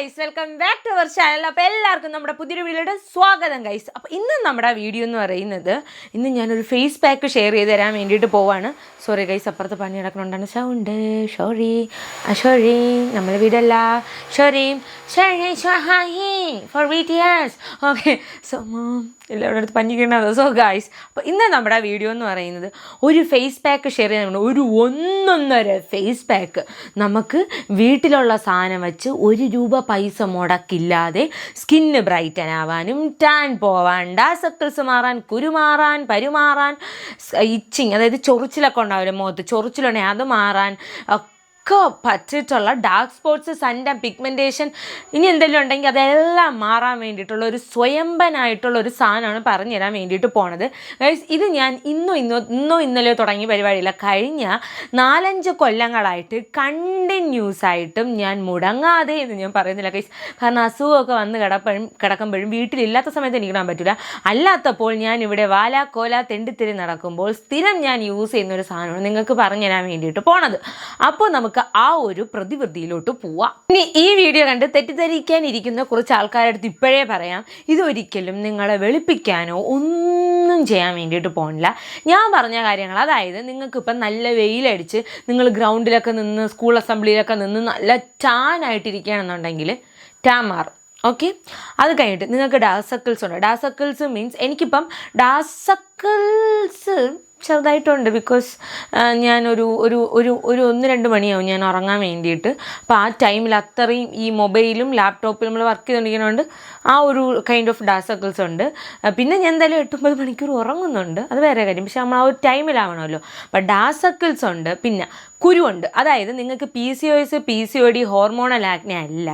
Guys welcome back to our channel അപ്പോൾ എല്ലാവർക്കും നമ്മുടെ പുതിയൊരു വീഡിയോയുടെ സ്വാഗതം ഗൈസ് അപ്പോൾ ഇന്ന് നമ്മുടെ വീഡിയോ എന്ന് പറയുന്നത് ഇന്ന് ഞാനൊരു ഫേസ് പാക്ക് ഷെയർ ചെയ്ത് തരാൻ വേണ്ടിയിട്ട് പോവാണ്. സോറി ഗൈസ് അപ്പുറത്ത് പണി നടക്കണോണ്ടാണ് സൗണ്ട് ഷോറി ആ ഷോറി നമ്മുടെ വീടല്ല. Sorry for viewers okay so എല്ലാവരുടെ അടുത്ത് പഞ്ഞിക്കണത്. സോ ഗൈസ് അപ്പോൾ ഇന്ന് നമ്മുടെ വീഡിയോ എന്ന് പറയുന്നത് ഒരു ഫേസ് പാക്ക് ഷെയർ ചെയ്യുന്നുണ്ട് ഒരു ഒന്നൊന്നര ഫേസ് പാക്ക് നമുക്ക് വീട്ടിലുള്ള സാധനം വെച്ച് ഒരു രൂപ പൈസ മുടക്കില്ലാതെ സ്കിന്ന് ബ്രൈറ്റൻ ആവാനും ടാൻ പോവാണ്ട സക്കിൾസ് മാറാൻ കുരുമാറാൻ പരുമാറാൻ ഇച്ചിങ് അതായത് ചൊറിച്ചിലൊക്കെ ഉണ്ടാവില്ല മുഖത്ത്? ചൊറിച്ചിലുണ്ടെങ്കിൽ അത് മാറാൻ ഒക്കെ പറ്റിയിട്ടുള്ള ഡാർക്ക് സ്പോട്ട്സ് സന്റെ പിഗ്മെന്റേഷൻ ഇനി എന്തെങ്കിലും ഉണ്ടെങ്കിൽ അതെല്ലാം മാറാൻ വേണ്ടിയിട്ടുള്ള ഒരു സ്വയംഭനായിട്ടുള്ള ഒരു സാധനമാണ് പറഞ്ഞു തരാൻ വേണ്ടിയിട്ട് പോണത്. ഇത് ഞാൻ ഇന്നും ഇന്നോ ഇന്നോ ഇന്നലെയോ തുടങ്ങിയ പരിപാടിയില്ല. കഴിഞ്ഞ നാലഞ്ച് കൊല്ലങ്ങളായിട്ട് കണ്ടിന്യൂസ് ആയിട്ടും ഞാൻ മുടങ്ങാതെ എന്ന് ഞാൻ പറയുന്നില്ല. ഗൈസ് കാരണം അസുഖമൊക്കെ വന്ന് കിടപ്പഴും കിടക്കുമ്പോഴും വീട്ടിലില്ലാത്ത സമയത്ത് എനിക്ക് ഇടാൻ പറ്റില്ല അല്ലാത്തപ്പോൾ ഞാൻ ഇവിടെ വാല കോല തെണ്ടിത്തിരി നടക്കുമ്പോൾ സ്ഥിരം ഞാൻ യൂസ് ചെയ്യുന്ന ഒരു സാധനമാണ് നിങ്ങൾക്ക് പറഞ്ഞു തരാൻ വേണ്ടിയിട്ട് പോണത്. അപ്പോൾ നമുക്ക് ആ ഒരു പ്രതിവൃത്തിയിലോട്ട് പോവാം. ഇനി ഈ വീഡിയോ കണ്ട് തെറ്റിദ്ധരിക്കാനിരിക്കുന്ന കുറച്ച് ആൾക്കാരുടെ അടുത്ത് ഇപ്പോഴേ പറയാം ഇതൊരിക്കലും നിങ്ങളെ വെളുപ്പിക്കാനോ ഒന്നും ചെയ്യാൻ വേണ്ടിയിട്ട് പോകണില്ല ഞാൻ പറഞ്ഞ കാര്യങ്ങൾ അതായത് നിങ്ങൾക്കിപ്പം നല്ല വെയിലടിച്ച് നിങ്ങൾ ഗ്രൗണ്ടിലൊക്കെ നിന്ന് സ്കൂൾ അസംബ്ലിയിലൊക്കെ നിന്ന് നല്ല ടാനായിട്ടിരിക്കുകയാണെന്നുണ്ടെങ്കിൽ ടാമാർ ഓക്കെ? അത് കഴിഞ്ഞിട്ട് നിങ്ങൾക്ക് ഡാസക്കിൾസ് ഉണ്ട്. ഡാസക്കിൾസ് മീൻസ് എനിക്കിപ്പം ഡാസക്കിൾസ് ചെറുതായിട്ടുണ്ട് ബിക്കോസ് ഞാനൊരു ഒരു ഒരു ഒരു ഒന്ന് രണ്ട് മണിയാവും ഞാൻ ഉറങ്ങാൻ വേണ്ടിയിട്ട്. അപ്പോൾ ആ ടൈമിൽ അത്രയും ഈ മൊബൈലും ലാപ്ടോപ്പിലും നമ്മൾ വർക്ക് ചെയ്തുകൊണ്ടിരിക്കുന്നതുകൊണ്ട് ആ ഒരു കൈൻഡ് ഓഫ് ഡാ സർക്കിൾസ് ഉണ്ട്. പിന്നെ ഞാൻ എന്തായാലും എട്ടൊമ്പത് മണിക്കൂർ ഉറങ്ങുന്നുണ്ട്. അത് വേറെ കാര്യം. പക്ഷേ നമ്മൾ ആ ഒരു ടൈമിലാവണമല്ലോ അപ്പോൾ ഡാസക്കിൾസ് ഉണ്ട്. പിന്നെ കുരുവുണ്ട്. അതായത് നിങ്ങൾക്ക് P C O S P C O D hormonal acne അല്ല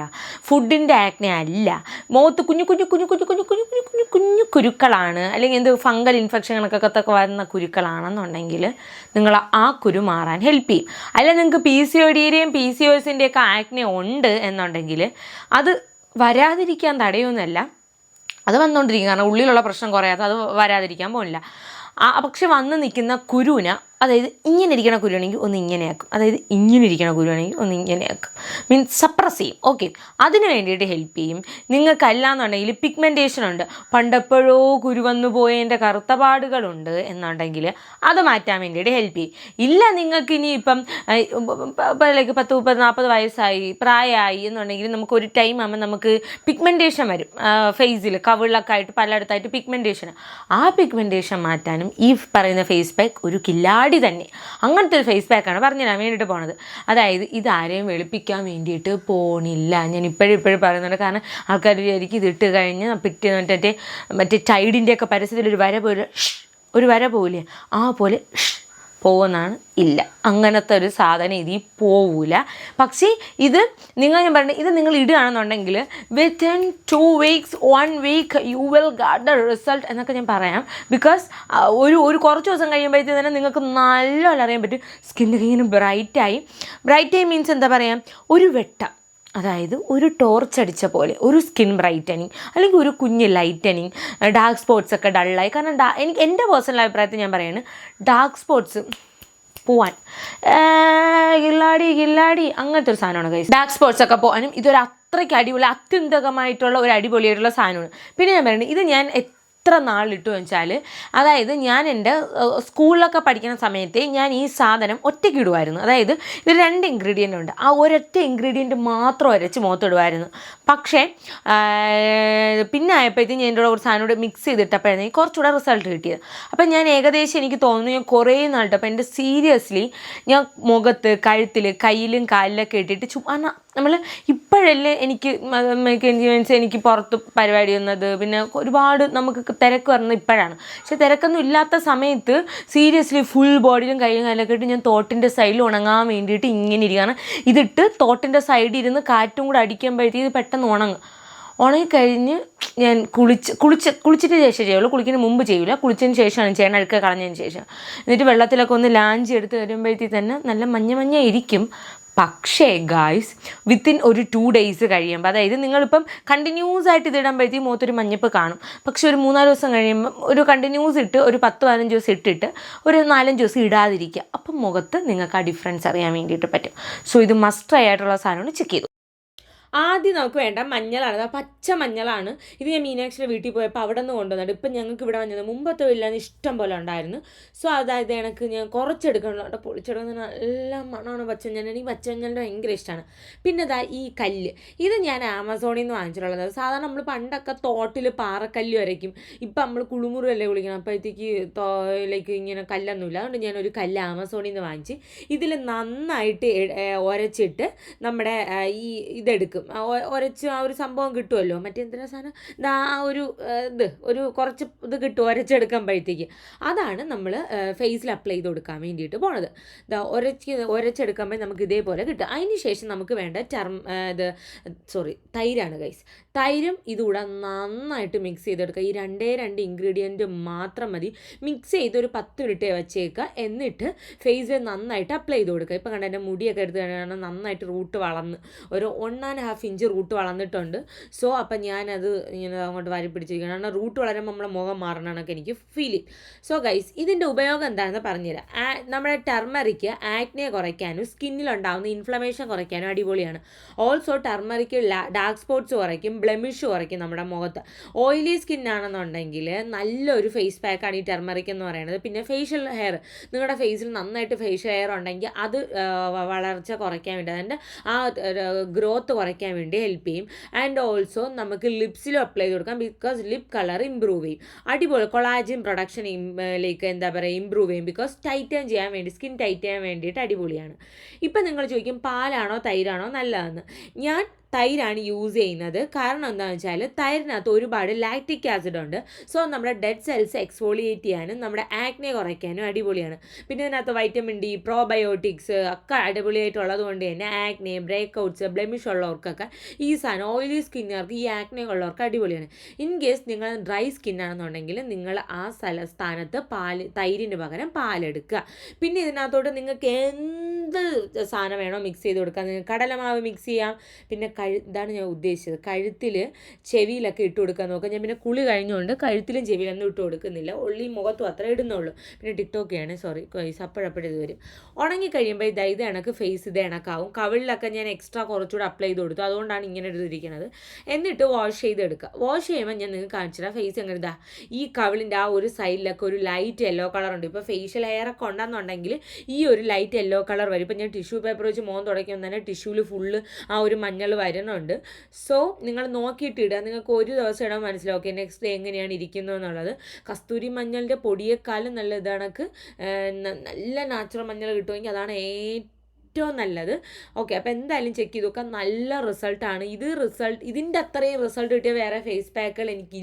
ഫുഡിന്റെ ആക്നെ അല്ല മുഖത്ത് കുഞ്ഞു കുഞ്ഞു കുഞ്ഞു കുഞ്ഞു കുഞ്ഞു കുഞ്ഞു കുഞ്ഞു കുഞ്ഞു കുഞ്ഞു കുരുക്കളാണ് അല്ലെങ്കിൽ എന്ത് ഫംഗൽ ഇൻഫെക്ഷൻ ഇൻഫെക്ഷനൊക്കെ വരുന്ന കുരുക്കളാണെന്നുണ്ടെങ്കിൽ നിങ്ങൾ ആ കുരു മാറാൻ ഹെൽപ്പ് ചെയ്യും. അല്ല നിങ്ങൾക്ക് പി സി ഒ ഡിയുടെയും പി സി ഒ എസിന്റെയൊക്കെ ആക്നെ ഉണ്ട് എന്നുണ്ടെങ്കിൽ അത് വരാതിരിക്കാൻ തടയുമെന്നല്ല അത് വന്നുകൊണ്ടിരിക്കും കാരണം ഉള്ളിലുള്ള പ്രശ്നം കുറയാത്ത അത് വരാതിരിക്കാൻ പോകില്ല പക്ഷെ വന്ന് നിൽക്കുന്ന കുരുവിന് അതായത് ഇങ്ങനെ ഇരിക്കണ കുരുവാണെങ്കിൽ ഒന്ന് ഇങ്ങനെയാക്കും. അതായത് ഇങ്ങനെ ഇരിക്കണ കുരുവാണെങ്കിൽ ഒന്ന് ഇങ്ങനെയാക്കും. മീൻസ് സപ്രസ് ചെയ്യും ഓക്കെ അതിന് വേണ്ടിയിട്ട് ഹെൽപ്പ് ചെയ്യും. നിങ്ങൾക്കല്ലാന്നുണ്ടെങ്കിൽ പിഗ്മെന്റേഷൻ ഉണ്ട്. പണ്ടെപ്പോഴോ കുരുവന്നു പോയതിന്റെ കറുത്ത പാടുകളുണ്ട് എന്നുണ്ടെങ്കിൽ അത് മാറ്റാൻ വേണ്ടിയിട്ട് ഹെൽപ്പ് ചെയ്യും. ഇല്ല നിങ്ങൾക്ക് ഇനി ഇപ്പം ലൈക്ക് പത്ത് മുപ്പത് നാൽപ്പത് വയസ്സായി പ്രായമായി എന്നുണ്ടെങ്കിൽ നമുക്ക് ഒരു ടൈം ആകുമ്പോൾ നമുക്ക് പിഗ്മെന്റേഷൻ വരും. ഫേസിൽ കവിളിലൊക്കെ ആയിട്ട് പലയിടത്തായിട്ട് പിഗ്മെന്റേഷൻ ആ പിഗ്മെന്റേഷൻ മാറ്റാനും ഈ പറയുന്ന ഫേസ് പാക്ക് ഒരു കില്ലാടി തന്നെ. അങ്ങനത്തെ ഒരു ഫേസ് പാക്കാണ് പറഞ്ഞു തരാൻ വേണ്ടിയിട്ട് പോണത്. അതായത് ഇത് ആരെയും വെളുപ്പിക്കാൻ വേണ്ടിയിട്ട് പോണില്ല. ഞാൻ ഇപ്പോഴും ഇപ്പോഴും പറയുന്നുണ്ട്. കാരണം ആൾക്കാർ വിചാരിക്കും ഇതിട്ട് കഴിഞ്ഞ് പിറ്റേ മറ്റേ മറ്റേ ടൈഡിന്റെ പരസ്യത്തിൽ ഒരു വര പോലെ ഒരു വര പോലെ ആ പോലെ ഷ് പോകുന്നതാണ് ഇല്ല. അങ്ങനത്തെ ഒരു സാധനം ഇതിൽ പോവില്ല പക്ഷേ ഇത് നിങ്ങൾ ഞാൻ പറഞ്ഞത് ഇത് നിങ്ങൾ ഇടുകയാണെന്നുണ്ടെങ്കിൽ within two weeks one week you will get the result എന്നൊക്കെ ഞാൻ പറയാം. ബിക്കോസ് ഒരു ഒരു കുറച്ച് ദിവസം കഴിയുമ്പോഴത്തേക്ക് തന്നെ നിങ്ങൾക്ക് നല്ലോണം അറിയാൻ പറ്റും. സ്കിൻ ഇങ്ങനെ ബ്രൈറ്റായി ബ്രൈറ്റായി മീൻസ് എന്താ പറയുക ഒരു വെട്ടം. അതായത് ഒരു ടോർച്ച് അടിച്ച പോലെ ഒരു സ്കിൻ ബ്രൈറ്റനിങ് അല്ലെങ്കിൽ ഒരു കുഞ്ഞ് ലൈറ്റനിങ് ഡാർക്ക് സ്പോട്ട്സ് ഒക്കെ ഡള്ളായി കാരണം ഡാ എനിക്ക് എന്റെ പേഴ്സണൽ അഭിപ്രായത്തിൽ ഞാൻ പറയുന്നത് ഡാർക്ക് സ്പോട്ട്സ് പോവാൻ. ഗില്ലാടി ഗില്ലാടി അങ്ങനത്തെ ഒരു സാധനമാണ് കൈസ് ഡാർക്ക് സ്പോട്ട്സ് ഒക്കെ പോകാനും ഇതൊരു അത്രയ്ക്ക് അടിപൊളി അത്യന്തകമായിട്ടുള്ള ഒരു അടിപൊളിയായിട്ടുള്ള സാധനമാണ്. പിന്നെ ഞാൻ പറയുന്നത് ഇത് ഞാൻ എത്ര നാളിട്ടു വെച്ചാൽ അതായത് ഞാൻ എന്റെ സ്കൂളിലൊക്കെ പഠിക്കുന്ന സമയത്തെ ഞാൻ ഈ സാധനം ഒറ്റയ്ക്ക് ഇടുമായിരുന്നു അതായത് ഇത് രണ്ട് ഇൻഗ്രീഡിയന്റ് ഉണ്ട്. ആ ഒരൊറ്റ ഇൻഗ്രീഡിയന്റ് മാത്രം അരച്ച് മുഖത്തിടുമായിരുന്നു പക്ഷേ പിന്നെ ആയപ്പോഴത്തേക്കും ഞാൻ എന്റെ കൂടെ ഒരു സാധനം കൂടെ മിക്സ് ചെയ്തിട്ടപ്പോഴാണ് കുറച്ചുകൂടെ റിസൾട്ട് കിട്ടിയത്. അപ്പം ഞാൻ ഏകദേശം എനിക്ക് തോന്നുന്നു ഞാൻ കുറേ നാളിട്ട് അപ്പം എന്റെ സീരിയസ്ലി ഞാൻ മുഖത്ത് കഴുത്തിൽ കയ്യിലും കാലിലൊക്കെ ഇട്ടിട്ട് ചുമ്മാ നമ്മൾ ഇപ്പോഴല്ലേ എനിക്ക് മീൻസ് എനിക്ക് പുറത്ത് പരിപാടി വന്നത്. പിന്നെ ഒരുപാട് നമുക്ക് തിരക്ക് വരുന്നത് ഇപ്പോഴാണ്. പക്ഷെ തിരക്കൊന്നും ഇല്ലാത്ത സമയത്ത് സീരിയസ്ലി ഫുൾ ബോഡിയിലും കയ്യിലും കാലൊക്കെ ഇട്ട് ഞാൻ തോട്ടിന്റെ സൈഡിൽ ഉണങ്ങാൻ വേണ്ടിയിട്ട് ഇങ്ങനെ ഇരിക്കുകയാണ്. ഇതിട്ട് തോട്ടിന്റെ സൈഡിൽ ഇരുന്ന് കാറ്റും കൂടെ അടിക്കുമ്പോഴത്തേക്ക് ഇത് പെട്ടെന്ന് ഉണങ്ങും. ഉണങ്ങിക്കഴിഞ്ഞ് ഞാൻ കുളിച്ച് കുളിച്ച് കുളിച്ചിട്ട് ശേഷം ചെയ്യുള്ളൂ. കുളിക്കുന്നതിന് മുമ്പ് ചെയ്യില്ല കുളിച്ചതിന് ശേഷമാണ് ചെയ്യണം അഴുക്ക കളഞ്ഞതിന് ശേഷം. എന്നിട്ട് വെള്ളത്തിലൊക്കെ ഒന്ന് ലാഞ്ചി എടുത്ത് വരുമ്പോഴത്തേക്ക് തന്നെ നല്ല മഞ്ഞ മഞ്ഞ ഇരിക്കും. പക്ഷേ ഗായ്സ് വിത്തിൻ ഒരു ടു ഡേയ്സ് കഴിയുമ്പോൾ അതായത് നിങ്ങളിപ്പം കണ്ടിന്യൂസ് ആയിട്ട് ഇതിടുമ്പോഴത്തേക്കും മുഖത്തൊരു മഞ്ഞപ്പ് കാണും. പക്ഷേ ഒരു മൂന്നാൽ ദിവസം കഴിയുമ്പോൾ ഒരു കണ്ടിന്യൂസ് ഇട്ട് ഒരു പത്ത് പതിനഞ്ച് ദിവസം ഇട്ടിട്ട് ഒരു നാലഞ്ച് ദിവസം ഇടാതിരിക്കുക. അപ്പം മുഖത്ത് നിങ്ങൾക്ക് ആ ഡിഫറൻസ് അറിയാൻ വേണ്ടിയിട്ട് പറ്റും. സോ ഇത് മസ്റ്റ് ആയിട്ടുള്ള സാധനമാണ്. ചെക്ക് ചെയ്തു. ആദ്യം നമുക്ക് വേണ്ട മഞ്ഞളാണ് പച്ച മഞ്ഞളാണ്. ഇത് ഞാൻ മീനാക്ഷിയുടെ വീട്ടിൽ പോയപ്പോൾ അവിടെ നിന്ന് കൊണ്ടുവന്നിട്ട് ഇപ്പം ഞങ്ങൾക്ക് ഇവിടെ വന്നത് മുമ്പത്തെ ഇല്ലാന്ന് ഇഷ്ടം പോലെ ഉണ്ടായിരുന്നു. സോ അതായത് എനിക്ക് ഞാൻ കുറച്ചെടുക്കണമല്ലോ അവിടെ പൊളിച്ചെടുക്കുന്ന നല്ല മണമാണ് പച്ചമഞ്ഞൾ എനിക്ക് പച്ചമഞ്ഞളിന്റെ ഭയങ്കര ഇഷ്ടമാണ്. പിന്നെ ഇതാ ഈ കല്ല്. ഇത് ഞാൻ ആമസോണിൽ നിന്ന് വാങ്ങിച്ചിട്ടുള്ളത്. സാധാരണ നമ്മൾ പണ്ടൊക്കെ തോട്ടിൽ പാറക്കല്ല് വരയ്ക്കും. ഇപ്പം നമ്മൾ കുളിമുറി അല്ലേ കുളിക്കണം. അപ്പോഴത്തേക്ക് തോയിലേക്ക് ഇങ്ങനെ കല്ലൊന്നുമില്ല. അതുകൊണ്ട് ഞാനൊരു കല്ല് ആമസോണിൽ നിന്ന് വാങ്ങിച്ച് ഇതിൽ നന്നായിട്ട് ഒരച്ചിട്ട് നമ്മുടെ ഈ ഇതെടുക്കും. ആ, ഒരച്ച് ആ ഒരു സംഭവം കിട്ടുമല്ലോ മറ്റെന്തിനാ സാധനം? ആ ഒരു ഇത് ഒരു കുറച്ച് ഇത് കിട്ടും ഒരച്ചെടുക്കുമ്പോഴത്തേക്ക്. അതാണ് നമ്മൾ ഫേസിൽ അപ്ലൈ ചെയ്ത് കൊടുക്കാൻ വേണ്ടിയിട്ട് പോണത്. ദാ ഒരച്ച് ഒരച്ചെടുക്കുമ്പോൾ നമുക്ക് ഇതേപോലെ കിട്ടും. അതിന് ശേഷം നമുക്ക് വേണ്ട ചർമ്മ ഇത് സോറി തൈരാണ് ഗൈസ് തൈരും ഇതുകൂടെ നന്നായിട്ട് മിക്സ് ചെയ്തെടുക്കുക. ഈ രണ്ടേ രണ്ട് ഇൻഗ്രീഡിയന്റ് മാത്രം മതി. മിക്സ് ചെയ്ത് ഒരു പത്ത് മിനിറ്റ് വെച്ചേക്കുക എന്നിട്ട് ഫേസിൽ നന്നായിട്ട് അപ്ലൈ ചെയ്ത് കൊടുക്കുക. ഇപ്പം കണ്ട എന്റെ മുടിയൊക്കെ എടുത്ത് കഴിഞ്ഞാൽ നന്നായിട്ട് റൂട്ട് വളർന്ന്. ഒരു one and half inch root വളർന്നിട്ടുണ്ട്. സോ അപ്പം ഞാനത് ഇങ്ങനെ അങ്ങോട്ട് വാരി പിടിച്ചിരിക്കണം കാരണം റൂട്ട് വളരുമ്പോൾ നമ്മളെ മുഖം മാറണമെന്നൊക്കെ എനിക്ക് ഫീൽ ചെയ്യും സോ ഗൈസ് ഇതിന്റെ ഉപയോഗം എന്താണെന്ന് പറഞ്ഞുതരാം. നമ്മുടെ ടെർമറിക്ക് ആക്നെ കുറയ്ക്കാനും സ്കിന്നിലുണ്ടാകുന്ന ഇൻഫ്ലമേഷൻ കുറയ്ക്കാനും അടിപൊളിയാണ്. ഓൾസോ ടെർമറിക്ക് ഡാർക്ക് സ്പോട്ട്സ് കുറയ്ക്കും ബ്ലെമിഷ് കുറയ്ക്കും നമ്മുടെ മുഖത്ത്. ഓയിലി സ്കിന്നാണെന്നുണ്ടെങ്കിൽ നല്ലൊരു ഫേസ് പാക്കാണ് ഈ ടെർമറിക് എന്ന് പറയുന്നത്. പിന്നെ ഫേഷ്യൽ ഹെയർ നിങ്ങളുടെ ഫേസിൽ നന്നായിട്ട് ഫേഷ്യൽ ഹെയർ ഉണ്ടെങ്കിൽ അത് വളർച്ച കുറയ്ക്കാൻ വേണ്ടി അതിന്റെ ആ ഗ്രോത്ത് കുറയ്ക്കാൻ വേണ്ടി ഹെൽപ്പ് ചെയ്യും. ആൻഡ് ഓൾസോ നമുക്ക് ലിപ്സിലും അപ്ലൈ ചെയ്ത് കൊടുക്കാം ബിക്കോസ് ലിപ് കളർ ഇമ്പ്രൂവ് ചെയ്യും. അടിപൊളി കൊളാജിൻ പ്രൊഡക്ഷൻ ലൈക്ക് എന്താ പറയുക ഇമ്പ്രൂവ് ചെയ്യും ബിക്കോസ് ടൈറ്റൻ ചെയ്യാൻ വേണ്ടി സ്കിൻ ടൈറ്റ് ചെയ്യാൻ വേണ്ടിയിട്ട് അടിപൊളിയാണ്. ഇപ്പം നിങ്ങൾ ചോദിക്കും പാലാണോ തൈരാണോ നല്ലതെന്ന്. ഞാൻ തൈരാണ് യൂസ് ചെയ്യുന്നത്. കാരണം എന്താണെന്ന് വെച്ചാൽ തൈരിനകത്ത് ഒരുപാട് ലാക്റ്റിക് ആസിഡ് ഉണ്ട്. സോ നമ്മുടെ ഡെഡ് സെൽസ് എക്സ്ഫോളിയേറ്റ് ചെയ്യാനും നമ്മുടെ ആക്നെ കുറയ്ക്കാനും അടിപൊളിയാണ്. പിന്നെ ഇതിനകത്ത് വൈറ്റമിൻ ഡി പ്രോബയോട്ടിക്സ് ഒക്കെ അടിപൊളിയായിട്ടുള്ളത് കൊണ്ട് തന്നെ ആക്നെ ബ്രേക്കൗട്ട്സ് ബ്ലെമിഷ് ഉള്ളവർക്കൊക്കെ ഈ സാധനം ഓയിലി സ്കിന്നുകാർക്ക് ഈ ആക്നെ ഉള്ളവർക്ക് അടിപൊളിയാണ്. ഇൻ കേസ് നിങ്ങൾ ഡ്രൈ സ്കിന്നാണെന്നുണ്ടെങ്കിൽ നിങ്ങൾ ആ സ്ഥല സ്ഥാനത്ത് പാൽ തൈരിന് പകരം പാലെടുക്കുക. പിന്നെ ഇതിനകത്തോട്ട് നിങ്ങൾക്ക് എന്ത് സാധനം വേണോ മിക്സ് ചെയ്ത് കൊടുക്കാം. നിങ്ങൾക്ക് കടലമാവ് മിക്സ് ചെയ്യാം. പിന്നെ കഴു ഇതാണ് ഞാൻ ഉദ്ദേശിച്ചത്. കഴുത്തിൽ ചെവിയിലൊക്കെ ഇട്ട് കൊടുക്കാൻ നോക്കാം ഞാൻ പിന്നെ കുളി കഴിഞ്ഞുകൊണ്ട് കഴുത്തിലും ചെവിയിലൊന്നും ഇട്ട് കൊടുക്കുന്നില്ല. ഉള്ളി മുഖത്തും അത്ര ഇടുന്നുള്ളൂ. പിന്നെ ടിക്ടോക്കെയാണ് സോറി. അപ്പോഴപ്പോഴും ഇത് വരും. ഉണങ്ങി കഴിയുമ്പോൾ ഇത് ഇത് ഇണക്ക് ഫേസ് ഇത് ഇണക്കാവും കവിളിലൊക്കെ ഞാൻ എക്സ്ട്രാ കുറച്ചുകൂടെ അപ്ലൈ ചെയ്ത് കൊടുത്തു. അതുകൊണ്ടാണ് ഇങ്ങനെ എടുത്തിരിക്കുന്നത് എന്നിട്ട് വാഷ് ചെയ്തെടുക്കുക വാഷ് ചെയ്യുമ്പോൾ ഞാൻ നിങ്ങൾക്ക് കാണിച്ചു തരാം. ഫേസ് എങ്ങനെ ഇതാ ഈ കവിളിന്റെ ആ ഒരു സൈഡിലൊക്കെ ഒരു ലൈറ്റ് യെല്ലോ കളർ ഉണ്ട് ഇപ്പോൾ ഫേഷ്യൽ ഹെയർ ഒക്കെ ഉണ്ടെന്നുണ്ടെങ്കിൽ ഈ ഒരു ലൈറ്റ് യെല്ലോ കളർ വരും. ഇപ്പം ഞാൻ ടിഷ്യൂ പേപ്പർ വെച്ച് മോൻ തുടയ്ക്കുമ്പോൾ തന്നെ ടിഷ്യൂവിൽ ഫുള്ള് ആ ഒരു മഞ്ഞൾ വരുന്നുണ്ട് സോ നിങ്ങൾ നോക്കിയിട്ട് ഇടുക നിങ്ങൾക്ക് ഒരു ദിവസം ഇടാൻ മനസ്സിലാവും. ഓക്കെ നെക്സ്റ്റ് ഡേ എങ്ങനെയാണ് ഇരിക്കുന്നത് എന്നുള്ളത്. കസ്തൂരി മഞ്ഞളിന്റെ പൊടിയേക്കാളും നല്ല ഇതണക്ക് നല്ല നാച്ചുറൽ മഞ്ഞൾ കിട്ടുമെങ്കിൽ അതാണ് ഏറ്റവും നല്ലത്. ഓക്കെ അപ്പോൾ എന്തായാലും ചെക്ക് ചെയ്ത് നോക്കാം നല്ല റിസൾട്ടാണ് ഇത് റിസൾട്ട് ഇതിന്റെ അത്രയും റിസൾട്ട് കിട്ടിയ വേറെ ഫേസ് പാക്കുകൾ എനിക്ക്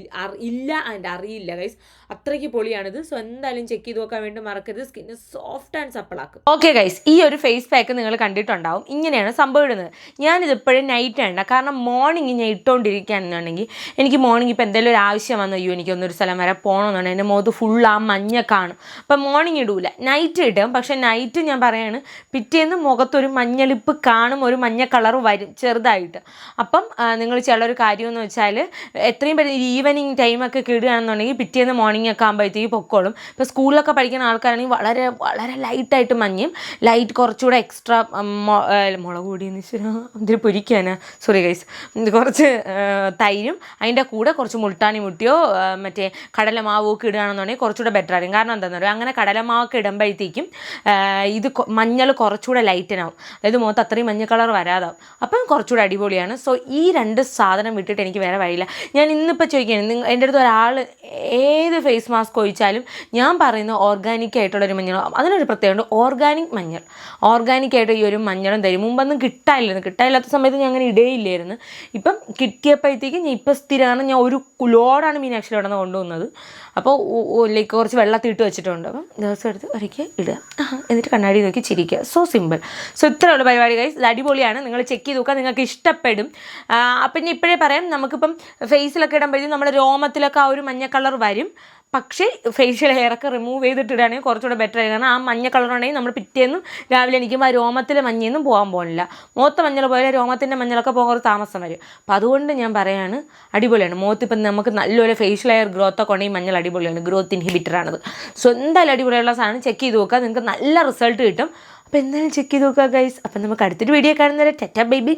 ഇല്ല ആൻഡ് അറിയില്ല ഗൈസ് അത്രയ്ക്ക് പൊളിയാണിത്. സോ എന്തായാലും ചെക്ക് ചെയ്ത് നോക്കാൻ വേണ്ടി മറക്കരുത്. സ്കിന്ന് സോഫ്റ്റ് ആൻഡ് സപ്പിളാക്കും ഓക്കെ ഗൈസ് ഈ ഒരു ഫേസ് പാക്ക് നിങ്ങൾ കണ്ടിട്ടുണ്ടാവും. ഇങ്ങനെയാണ് സംഭവം ഇടുന്നത്. ഞാനിത് ഇപ്പോഴും നൈറ്റ് ആണ് കാരണം മോർണിംഗ് ഞാൻ ഇട്ടുകൊണ്ടിരിക്കുകയാണെന്നുണ്ടെങ്കിൽ എനിക്ക് മോർണിംഗ് ഇപ്പോൾ എന്തെങ്കിലും ഒരു ആവശ്യം വന്നു അയ്യോ എനിക്കൊന്നൊരു സ്ഥലം വരെ പോകണമെന്നുണ്ടെങ്കിൽ എന്റെ മുഖത്ത് ഫുൾ ആ മഞ്ഞ കാണും. അപ്പം മോർണിംഗ് ഇടൂല. നൈറ്റ് ഇടും. പക്ഷേ നൈറ്റ് ഞാൻ പറയാണ് പിറ്റേന്ന് മുഖത്തൊരു മഞ്ഞളിപ്പ് കാണും ഒരു മഞ്ഞ കളർ വരും ചെറുതായിട്ട്. അപ്പം നിങ്ങൾ ചിലൊരു കാര്യമെന്ന് വെച്ചാൽ എത്രയും പെട്ടെന്ന് ഈവനിങ് ടൈമൊക്കെ കിടുകയാണെന്നുണ്ടെങ്കിൽ പിറ്റേന്ന് മോർണിംഗ് ഒക്കെ ആകുമ്പോഴത്തേക്ക് പൊക്കോളും. ഇപ്പോൾ സ്കൂളിലൊക്കെ പഠിക്കുന്ന ആൾക്കാരാണെങ്കിൽ വളരെ വളരെ ലൈറ്റായിട്ട് മഞ്ഞയും ലൈറ്റ് കുറച്ചുകൂടെ എക്സ്ട്രാ മുളക് പൊടിയെന്ന് വെച്ചാൽ ഇതിൽ പൊരിക്കാനാ. സോറി ഗൈസ് കുറച്ച് തൈരും അതിന്റെ കൂടെ കുറച്ച് മുൾട്ടാണി മുട്ടിയോ മറ്റേ കടലമാവോ ഒക്കെ ഇടുകയാണെന്നുണ്ടെങ്കിൽ കുറച്ചുകൂടെ ബെറ്റർ ആയിരിക്കും. കാരണം എന്താണെന്ന് പറയുക അങ്ങനെ കടലമാവൊക്കെ ഇടുമ്പോഴത്തേക്കും ഇത് മഞ്ഞൾ കുറച്ചുകൂടെ ലൈറ്റനാവും അതായത് മുഖത്ത് അത്രയും മഞ്ഞ കളർ വരാതാവും. അപ്പം കുറച്ചുകൂടി അടിപൊളിയാണ്. സോ ഈ രണ്ട് സാധനം വിട്ടിട്ട് എനിക്ക് വേറെ വഴിയില്ല. ഞാൻ ഇന്നിപ്പോൾ ചോദിക്കുകയാണ് നിങ്ങൾ എന്റെ അടുത്ത് ഒരാൾ ഏത് ഫേസ് മാസ്ക് ഒഴിച്ചാലും ഞാൻ പറയുന്ന ഓർഗാനിക് ആയിട്ടുള്ളൊരു മഞ്ഞൾ അതിനൊരു പ്രത്യേകമുണ്ട് ഓർഗാനിക് മഞ്ഞൾ. ഓർഗാനിക് ആയിട്ട് ഈ ഒരു മഞ്ഞളും തരും. മുമ്പൊന്നും കിട്ടാനില്ലായിരുന്നു. കിട്ടാനില്ലാത്ത സമയത്ത് ഞാൻ അങ്ങനെ ഇടയില്ലായിരുന്നു. ഇപ്പം കിട്ടിയപ്പോഴത്തേക്കും ഞാൻ ഇപ്പം സ്ഥിരമാണ് ഞാൻ ഒരു ലോഡാണ് മീനാക്ഷിയിൽ ഇവിടെ നിന്ന് കൊണ്ടുവന്നത്. അപ്പോൾ ലൈക്ക് കുറച്ച് വെള്ളത്തിൽ ഇട്ട് വെച്ചിട്ടുണ്ട്. അപ്പം ദിവസം എടുത്ത് ഒരിക്കൽ ഇടുക. എന്നിട്ട് കണ്ണാടി നോക്കി ചിരിക്കുക. സോ സിമ്പിൾ സോ ഇത്രയുള്ള പരിപാടി ഗൈസ് ഇത് അടിപൊളിയാണ്. നിങ്ങൾ ചെക്ക് ചെയ്ത് നോക്കുക. നിങ്ങൾക്ക് ഇഷ്ടപ്പെടും. അപ്പം ഇനി ഇപ്പോഴേ പറയാം. നമുക്കിപ്പം ഫേസിലൊക്കെ ഇടുമ്പോഴത്തേക്കും നമ്മുടെ രോമത്തിലൊക്കെ ആ ഒരു മഞ്ഞ കളർ വരും. പക്ഷേ ഫേഷ്യൽ ഹെയർ ഒക്കെ റിമൂവ് ചെയ്തിട്ടിടുകയാണെങ്കിൽ കുറച്ചുകൂടെ ബെറ്റർ ആയി കാരണം ആ മഞ്ഞ കളർ ഉണ്ടെങ്കിൽ നമ്മൾ പിറ്റേന്നും രാവിലെ എണീക്കുമ്പോൾ ആ രോമത്തിലെ മഞ്ഞയൊന്നും പോകാൻ പോകുന്നില്ല മുഖത്തെ മഞ്ഞൾ പോലെ രോമത്തിന്റെ മഞ്ഞളൊക്കെ പോകാൻ കുറച്ച് താമസം വരും. അപ്പോൾ അതുകൊണ്ട് ഞാൻ പറയാണ് അടിപൊളിയാണ്. മുഖത്തിപ്പം നമുക്ക് നല്ലൊരു ഫേഷ്യൽ ഹെയർ ഗ്രോത്ത് ഒക്കെ ഉണ്ടെങ്കിൽ മഞ്ഞൾ അടിപൊളിയാണ്. ഗ്രോത്ത് ഇൻഹിബിറ്ററാണത് സോ എന്തായാലും അടിപൊളിയുള്ള സാധനം ചെക്ക് ചെയ്ത് നോക്കുക. നിങ്ങൾക്ക് നല്ല റിസൾട്ട് കിട്ടും. അപ്പോൾ എന്തായാലും ചെക്ക് ചെയ്ത് നോക്കുക ഗൈസ് അപ്പം നമുക്ക് അടുത്തൊരു വീഡിയോ കാണുന്നവരെ. ടെറ്റ ബേബി